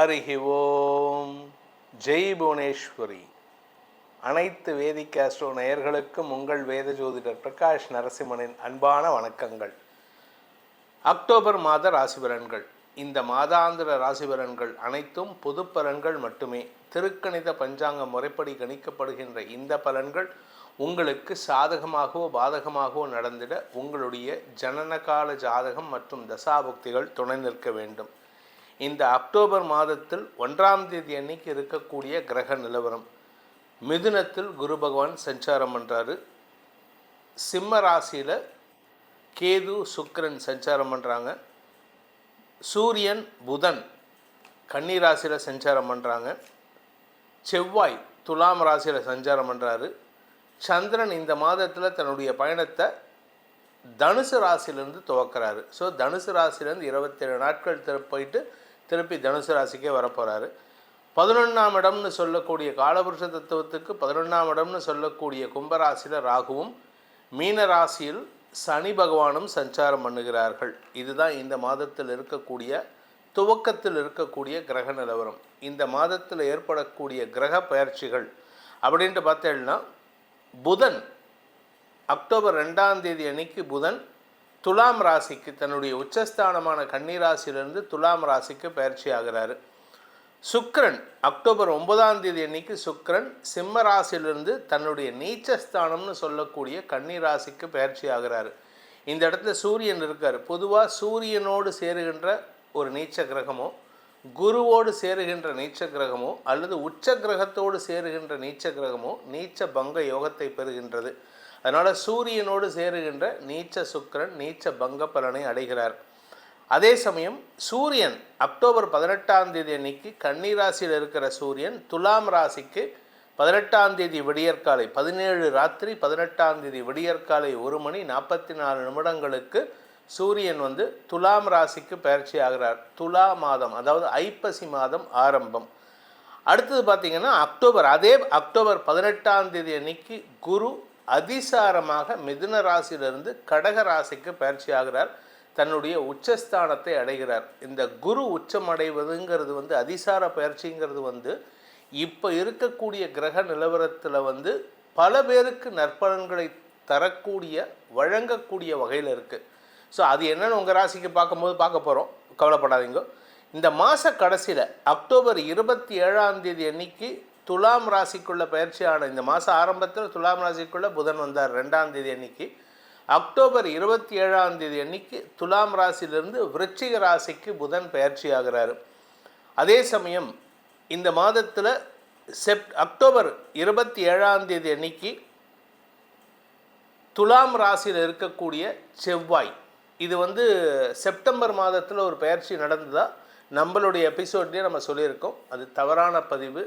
அருகி ஓம் ஜெய் புவனேஸ்வரி. அனைத்து வேதிக் ஆஸ்ட்ரோ நேயர்களுக்கும் உங்கள் வேத ஜோதிடர் பிரகாஷ் நரசிம்மனின் அன்பான வணக்கங்கள். அக்டோபர் மாத ராசி பலன்கள் இந்த மாதாந்திர ராசி பலன்கள் அனைத்தும் பொது பலன்கள் மட்டுமே. திருக்கணித பஞ்சாங்க முறைப்படி கணிக்கப்படுகின்ற இந்த பலன்கள் உங்களுக்கு சாதகமாகவோ பாதகமாகவோ நடந்திட உங்களுடைய ஜனனகால ஜாதகம் மற்றும் தசாபுக்திகள் துணை நிற்க வேண்டும். இந்த அக்டோபர் மாதத்தில் ஒன்றாம் தேதி அன்னைக்கு இருக்கக்கூடிய கிரக நிலவரம். மிதுனத்தில் குரு பகவான் சஞ்சாரம் பண்ணுறாரு சிம்ம ராசியில் கேது சுக்கரன் சஞ்சாரம் பண்ணுறாங்க சூரியன் புதன் கன்னி ராசியில் சஞ்சாரம் பண்ணுறாங்க செவ்வாய் துலாம் ராசியில் சஞ்சாரம் பண்ணுறாரு சந்திரன் இந்த மாதத்தில் தன்னுடைய பயணத்தை தனுசு ராசியிலேருந்து துவக்கிறாரு. ஸோ தனுசு ராசியிலேருந்து இருபத்தேழு நாட்கள் திருப்பி போயிட்டு திருப்பி தனுசு ராசிக்கே வரப்போகிறாரு பதினொன்றாம் இடம்னு சொல்லக்கூடிய காலபுருஷ தத்துவத்துக்கு பதினொன்றாம் இடம்னு சொல்லக்கூடிய கும்பராசியில் ராகுவும் மீன ராசியில் சனி பகவானும் சஞ்சாரம் பண்ணுகிறார்கள். இதுதான் இந்த மாதத்தில் இருக்கக்கூடிய துவக்கத்தில் இருக்கக்கூடிய கிரக நிலவரம். இந்த மாதத்தில் ஏற்படக்கூடிய கிரக பயிற்சிகள் அப்படின்ட்டு பார்த்தேன்னா புதன் அக்டோபர் ரெண்டாம் தேதி அன்னைக்கு புதன் துலாம் ராசிக்கு தன்னுடைய உச்சஸ்தானமான கன்னிராசியிலிருந்து துலாம் ராசிக்கு பயிற்சி ஆகிறாரு. சுக்ரன் அக்டோபர் ஒன்பதாம் தேதி அன்னைக்கு சுக்ரன் சிம்ம ராசியிலிருந்து தன்னுடைய நீச்சஸ்தானம்னு சொல்லக்கூடிய கன்னிராசிக்கு பயிற்சி ஆகிறாரு. இந்த இடத்துல சூரியன் இருக்கார். பொதுவாக சூரியனோடு சேருகின்ற ஒரு நீச்ச கிரகமோ குருவோடு சேருகின்ற நீச்ச கிரகமோ அல்லது உச்ச கிரகத்தோடு சேருகின்ற நீச்ச கிரகமோ நீச்ச பங்க யோகத்தை பெறுகின்றது. அதனால் சூரியனோடு சேருகின்ற நீச்ச சுக்கிரன் நீச்ச பங்க பலனை அடைகிறார். அதே சமயம் சூரியன் அக்டோபர் பதினெட்டாம் தேதி அன்னைக்கு கன்னி ராசியில் இருக்கிற சூரியன் துலாம் ராசிக்கு பதினெட்டாம் தேதி விடியற்காலை பதினேழு ராத்திரி பதினெட்டாம் தேதி விடியற்காலை ஒரு மணி நாற்பத்தி நாலு நிமிடங்களுக்கு சூரியன் வந்து துலாம் ராசிக்கு பயிற்சி ஆகிறார். துலா மாதம் அதாவது ஐப்பசி மாதம் ஆரம்பம். அடுத்தது பார்த்திங்கன்னா அக்டோபர் அதே அக்டோபர் பதினெட்டாம் தேதி அன்னைக்கு குரு அதிசாரமாக மிதுன ராசியிலிருந்து கடக ராசிக்கு பயிற்சி ஆகிறார். தன்னுடைய உச்சஸ்தானத்தை அடைகிறார். இந்த குரு உச்சம் அடைவதுங்கிறது வந்து அதிசார பயிற்சிங்கிறது வந்து இப்போ இருக்கக்கூடிய கிரக நிலவரத்தில் வந்து பல பேருக்கு நற்பலன்களை தரக்கூடிய வழங்கக்கூடிய வகையில் இருக்குது ஸோ அது என்னென்னு உங்கள் ராசிக்கு பார்க்கும்போது பார்க்க போகிறோம் கவலைப்படாதீங்க. இந்த மாத கடைசியில் அக்டோபர் இருபத்தி ஏழாம் தேதி அன்னைக்கு துலாம் ராசிக்குள்ள பயிற்சியான இந்த மாதம் ஆரம்பத்தில் துலாம் ராசிக்குள்ளே புதன் வந்தார் ரெண்டாம் தேதி அன்னைக்கு. அக்டோபர் இருபத்தி ஏழாம் தேதி அன்னைக்கு துலாம் ராசியிலிருந்து விருச்சிக ராசிக்கு புதன் பயிற்சி ஆகிறாரு. அதே சமயம் இந்த மாதத்தில் செப் அக்டோபர் இருபத்தி ஏழாம் தேதி அன்னைக்கு துலாம் ராசியில் இருக்கக்கூடிய செவ்வாய். இது வந்து செப்டம்பர் மாதத்தில் ஒரு பயிற்சி நடந்ததா நம்மளுடைய எபிசோட்லேயே நம்ம சொல்லியிருக்கோம். அது தவறான பதிவு.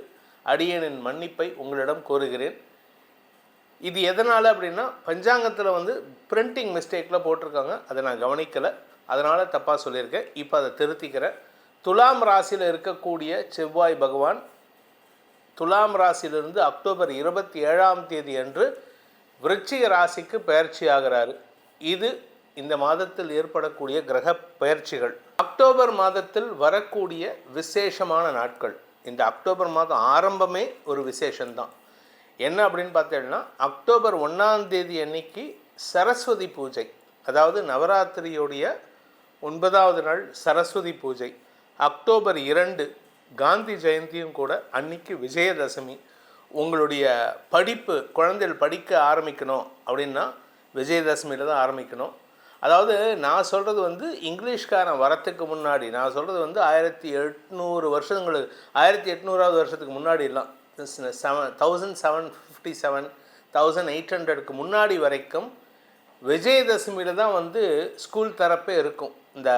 அடியனின் மன்னிப்பை உங்களிடம் கோருகிறேன். இது எதனால் அப்படின்னா பஞ்சாங்கத்தில் வந்து பிரிண்டிங் மிஸ்டேக்கில் போட்டிருக்காங்க. அதை நான் கவனிக்கலை. அதனால் தப்பாக சொல்லியிருக்கேன். இப்போ அதை திருத்திக்கிறேன். துலாம் ராசியில் இருக்கக்கூடிய செவ்வாய் பகவான் துலாம் ராசியிலிருந்து அக்டோபர் இருபத்தி ஏழாம் தேதி அன்று விருச்சிக ராசிக்கு பயிற்சி ஆகிறாரு. இது இந்த மாதத்தில் ஏற்படக்கூடிய கிரக பயிற்சிகள். அக்டோபர் மாதத்தில் வரக்கூடிய விசேஷமான நாட்கள். இந்த அக்டோபர் மாதம் ஆரம்பமே ஒரு விசேஷந்தான் என்ன அப்படின்னு பார்த்தீங்கன்னா அக்டோபர் ஒன்றாந்தேதி அன்னைக்கு சரஸ்வதி பூஜை. அதாவது நவராத்திரியுடைய ஒன்பதாவது நாள் சரஸ்வதி பூஜை. அக்டோபர் இரண்டு காந்தி ஜெயந்தியும் கூட அன்னைக்கு விஜயதசமி. உங்களுடைய படிப்பு குழந்தைகள் படிக்க ஆரம்பிக்கணும் அப்படின்னா விஜயதசமியில் தான் ஆரம்பிக்கணும். அதாவது நான் சொல்கிறது வந்து இங்கிலீஷ்காரன் வரத்துக்கு முன்னாடி நான் சொல்கிறது வந்து ஆயிரத்தி எட்நூறு வருஷங்களுக்கு ஆயிரத்தி எட்நூறாவது வருஷத்துக்கு முன்னாடிலாம் seven thousand seven fifty seven thousand eight ஹண்ட்ரடுக்கு முன்னாடி வரைக்கும் விஜயதசமியில் தான் வந்து ஸ்கூல் திறப்பே இருக்கும். இந்த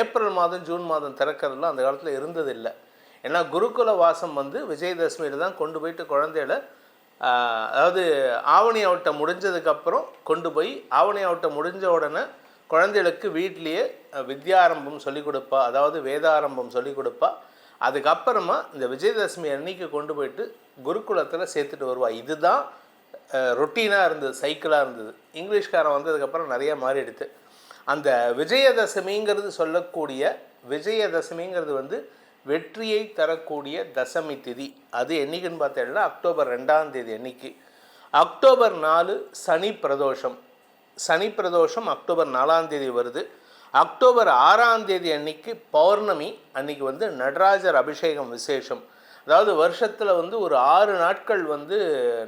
ஏப்ரல் மாதம் ஜூன் மாதம் திறக்கிறதுலாம் அந்த காலத்தில் இருந்ததில்லை. ஏன்னா குருகுல வாசம் வந்து விஜயதசமியில் தான் கொண்டு போயிட்டு குழந்தைகளை அதாவது ஆவணி ஆவட்டம் முடிஞ்சதுக்கப்புறம் கொண்டு போய் ஆவணி ஆவட்டம் முடிஞ்ச உடனே குழந்தைகளுக்கு வீட்லேயே வித்யாரம்பம் சொல்லிக் கொடுப்பா. அதாவது வேதாரம்பம் சொல்லிக் கொடுப்பா. அதுக்கப்புறமா இந்த விஜயதசமி அன்னைக்கு கொண்டு போயிட்டு குருகுலத்தில் சேர்த்துட்டு வருவா. இதுதான் ரொட்டீனாக இருந்தது சைக்கிளாக இருந்தது. இங்கிலீஷ்காரன் வந்ததுக்கப்புறம் நிறைய மாறிடுது அந்த விஜயதசமிங்கிறது சொல்லக்கூடிய விஜயதசமிங்கிறது வந்து வெற்றியை தரக்கூடிய தசமி திதி. அது என்னைக்குன்னு பார்த்தீங்கன்னா அக்டோபர் ரெண்டாம் தேதி அன்னைக்கு. அக்டோபர் நாலு சனி பிரதோஷம். சனி பிரதோஷம் அக்டோபர் நாலாம் தேதி வருது. அக்டோபர் ஆறாம் தேதி அன்னைக்கு பௌர்ணமி அன்னைக்கு வந்து நடராஜர் அபிஷேகம் விசேஷம். அதாவது வருஷத்தில் வந்து ஒரு ஆறு நாட்கள் வந்து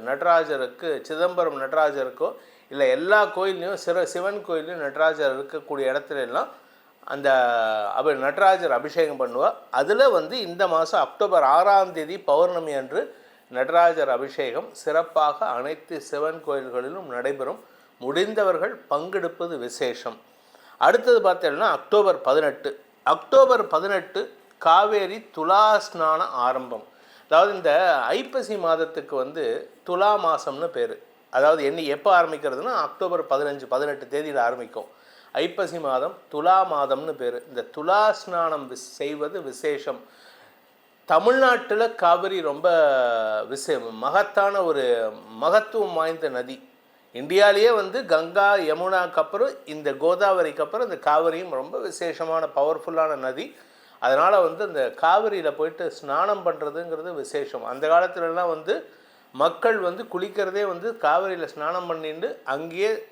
நடராஜருக்கு சிதம்பரம் நடராஜருக்கோ இல்லை எல்லா கோயில்லையும் சிற சிவன் கோயிலையும் நடராஜர் இருக்கக்கூடிய இடத்துல எல்லாம் அந்த அப நடராஜர் அபிஷேகம் பண்ணுவார் அதில் வந்து இந்த மாதம் அக்டோபர் ஆறாம் தேதி பௌர்ணமி அன்று நடராஜர் அபிஷேகம் சிறப்பாக அனைத்து சிவன் கோயில்களிலும் நடைபெறும். முடிந்தவர்கள் பங்கெடுப்பது விசேஷம். அடுத்தது பார்த்தீங்கன்னா அக்டோபர் பதினெட்டு. அக்டோபர் பதினெட்டு காவேரி துலா ஸ்நான ஆரம்பம். அதாவது இந்த ஐப்பசி மாதத்துக்கு வந்து துலா மாதம்னு பேர். அதாவது என்ன எப்போ ஆரம்பிக்கிறதுனா அக்டோபர் பதினஞ்சு பதினெட்டு தேதியில் ஆரம்பிக்கும். ஐப்பசி மாதம் துலா மாதம்னு பேர். இந்த துலா ஸ்நானம் விஸ் செய்வது விசேஷம். தமிழ்நாட்டில் காவிரி ரொம்ப விசே மகத்தான ஒரு மகத்துவம் வாய்ந்த நதி. இந்தியாவிலேயே வந்து கங்கா யமுனாக்கு அப்புறம் இந்த கோதாவரிக்கு அப்புறம் இந்த காவிரியும் ரொம்ப விசேஷமான பவர்ஃபுல்லான நதி. அதனால் வந்து அந்த காவிரியில் போயிட்டு ஸ்நானம் பண்ணுறதுங்கிறது விசேஷம். அந்த காலத்துலலாம் வந்து மக்கள் வந்து குளிக்கிறதே வந்து காவிரியில் ஸ்நானம் பண்ணிட்டு அங்கேயே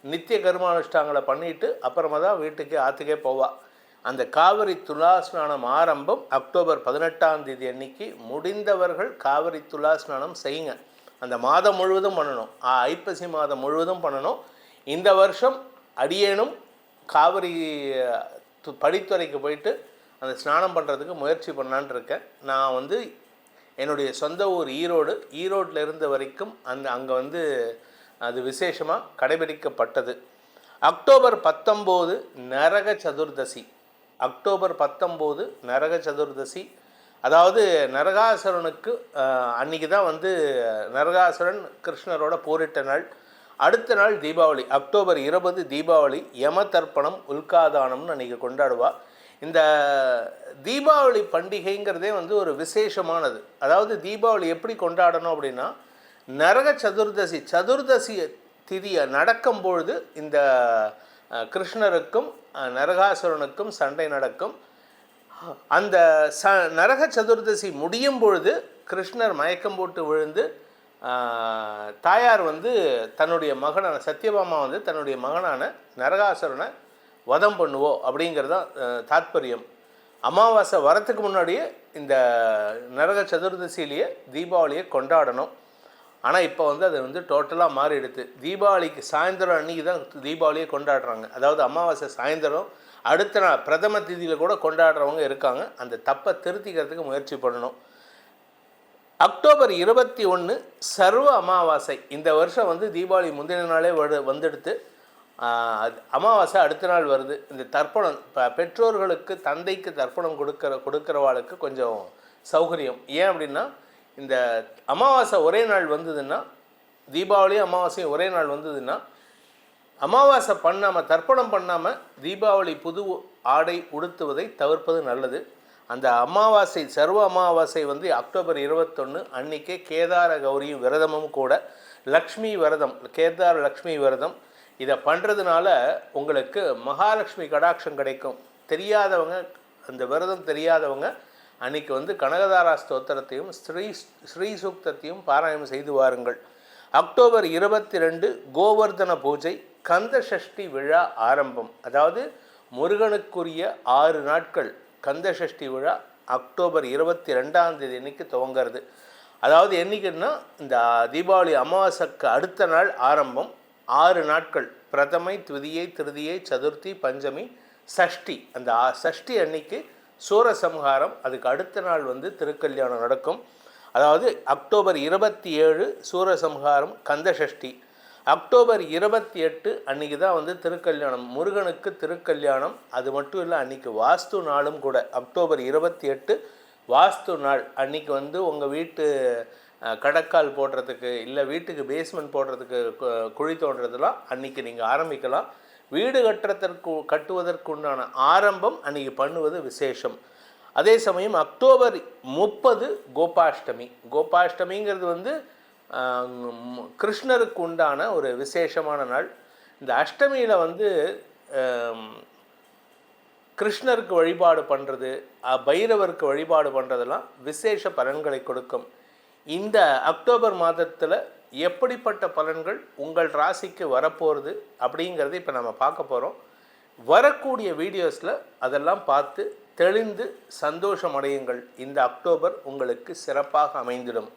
நித்திய கர்மானுஷ்டாங்களை பண்ணிட்டு அப்புறமா தான் வீட்டுக்கு ஆற்றுக்கே போவா. அந்த காவிரி துலா ஸ்நானம் ஆரம்பம் அக்டோபர் பதினெட்டாம் தேதி அன்னைக்கு முடிந்தவர்கள் காவிரி துலா ஸ்நானம் செய்யுங்க. அந்த மாதம் முழுவதும் பண்ணணும். ஐப்பசி மாதம் முழுவதும் பண்ணணும். இந்த வருஷம் அடியேனும் காவிரி து- படித்துறைக்கு போயிட்டு அந்த ஸ்நானம் பண்ணுறதுக்கு முயற்சி பண்ணலான்னு இருக்கேன். நான் வந்து என்னுடைய சொந்த ஊர் ஈரோடு ஈரோட்டில் இருந்த வரைக்கும் அந்த அங்கே வந்து அது விசேஷமாக கடைபிடிக்கப்பட்டது. அக்டோபர் பத்தொம்போது நரக சதுர்தசி. அக்டோபர் பத்தொம்போது நரக சதுர்தசி. அதாவது நரகாசுரனுக்கு அன்னைக்கு தான் வந்து நரகாசுரன் கிருஷ்ணரோட போரிட்ட நாள். அடுத்த நாள் தீபாவளி. அக்டோபர் இருபது தீபாவளி யம தர்ப்பணம் உல்காதானம்னு அன்றைக்கி கொண்டாடுவா. இந்த தீபாவளி பண்டிகைங்கிறதே வந்து ஒரு விசேஷமானது. அதாவது தீபாவளி எப்படி கொண்டாடணும் அப்படின்னா நரக சதுர்தசி சதுர்தசி திதியை நடக்கும் பொழுது இந்த கிருஷ்ணருக்கும் நரகாசுரனுக்கும் சண்டை நடக்கும். அந்த ச நரக சதுர்தசி முடியும் பொழுது கிருஷ்ணர் மயக்கம் போட்டு விழுந்து தாயார் வந்து தன்னுடைய மகனான சத்யபாமா வந்து தன்னுடைய மகனான நரகாசுரனை வதம் பண்ணுவோம் அப்படிங்கிறது தான் தாத்பரியம். அமாவாசை வரத்துக்கு முன்னாடியே இந்த நரக சதுர்தசியிலேயே தீபாவளியை கொண்டாடணும். ஆனால் இப்போ வந்து அது வந்து டோட்டலாக மாறிடுது. தீபாவளிக்கு சாயந்தரம் அன்னைக்கு தான் தீபாவளியை கொண்டாடுறாங்க. அதாவது அமாவாசை சாயந்தரம் அடுத்த நாள் பிரதம திதியில் கூட கொண்டாடுறவங்க இருக்காங்க. அந்த தப்பை திருத்திக்கிறதுக்கு முயற்சி பண்ணணும். அக்டோபர் இருபத்தி ஒன்று சர்வ அமாவாசை. இந்த வருஷம் வந்து தீபாவளி முந்தின நாளே வடு வந்துடுத்து அமாவாசை அடுத்த நாள் வருது. இந்த தர்ப்பணம் இப்போ பெற்றோர்களுக்கு தந்தைக்கு தர்ப்பணம் கொடுக்குற கொடுக்குறவாளுக்கு கொஞ்சம் சௌகரியம். ஏன் அப்படின்னா இந்த அமாவாசை ஒரே நாள் வந்ததுன்னா தீபாவளியும் அமாவாசையும் ஒரே நாள் வந்ததுன்னா அமாவாசை பண்ணாமல் தர்ப்பணம் பண்ணாமல் தீபாவளி புது ஆடை உடுத்துவதை தவிர்ப்பது நல்லது. அந்த அமாவாசை சர்வ அமாவாசை வந்து அக்டோபர் இருபத்தொன்று அன்னைக்கே கேதார கௌரியும் விரதமும் கூட. லக்ஷ்மி விரதம் கேதார லக்ஷ்மி விரதம் இதை பண்ணுறதுனால உங்களுக்கு மகாலட்சுமி கடாட்சம் கிடைக்கும். தெரியாதவங்க அந்த விரதம் தெரியாதவங்க அன்னைக்கு வந்து கனகதாரா ஸ்தோத்திரத்தையும் ஸ்ரீ ஸ்ரீ சூக்தத்தையும் பாராயணம் செய்து வாருங்கள். அக்டோபர் இருபத்தி ரெண்டு கோவர்தன பூஜை கந்த சஷ்டி விழா ஆரம்பம். அதாவது முருகனுக்குரிய ஆறு நாட்கள் கந்த சஷ்டி விழா அக்டோபர் இருபத்தி ரெண்டாம் தேதி இன்னைக்கு துவங்கிறது. அதாவது என்னைக்குன்னா இந்த தீபாவளி அமாவாசைக்கு அடுத்த நாள் ஆரம்பம். ஆறு நாட்கள். பிரதமை துதியை திருதியை சதுர்த்தி பஞ்சமி சஷ்டி. அந்த சஷ்டி அன்னைக்கு சூரசம்ஹாரம் அதுக்கு அடுத்த நாள் வந்து திருக்கல்யாணம் நடக்கும். அதாவது அக்டோபர் இருபத்தி ஏழு சூரசம்ஹாரம் கந்த சஷ்டி. அக்டோபர் இருபத்தி எட்டு அன்னைக்கு தான் வந்து திருக்கல்யாணம். முருகனுக்கு திருக்கல்யாணம். அது மட்டும் இல்லை அன்னைக்கு வாஸ்து நாளும் கூட. அக்டோபர் இருபத்தி எட்டு வாஸ்து நாள். அன்னைக்கு வந்து உங்கள் வீட்டு கடக்கால் போடுறதுக்கு இல்லை வீட்டுக்கு பேஸ்மெண்ட் போடுறதுக்கு குழி தோன்றதுலாம் அன்றைக்கி நீங்கள் ஆரம்பிக்கலாம். வீடு கட்டுறதற்கு கட்டுவதற்குண்டான ஆரம்பம் அன்றைக்கி பண்ணுவது விசேஷம். அதே சமயம் அக்டோபர் முப்பது கோபாஷ்டமி. கோபாஷ்டமிங்கிறது வந்து கிருஷ்ணருக்கு உண்டான ஒரு விசேஷமான நாள். இந்த அஷ்டமியில் வந்து கிருஷ்ணருக்கு வழிபாடு பண்ணுறது பைரவருக்கு வழிபாடு பண்ணுறதெல்லாம் விசேஷ பலன்களை கொடுக்கும். இந்த அக்டோபர் மாதத்தில் எப்படிப்பட்ட பலன்கள் உங்கள் ராசிக்கு வரப்போகிறது அப்படிங்கிறத இப்போ நம்ம பார்க்க போகிறோம் வரக்கூடிய வீடியோஸில் அதெல்லாம் பார்த்து தெளிந்து சந்தோஷம் அடையுங்கள். இந்த அக்டோபர் உங்களுக்கு சிறப்பாக அமைந்திடும்.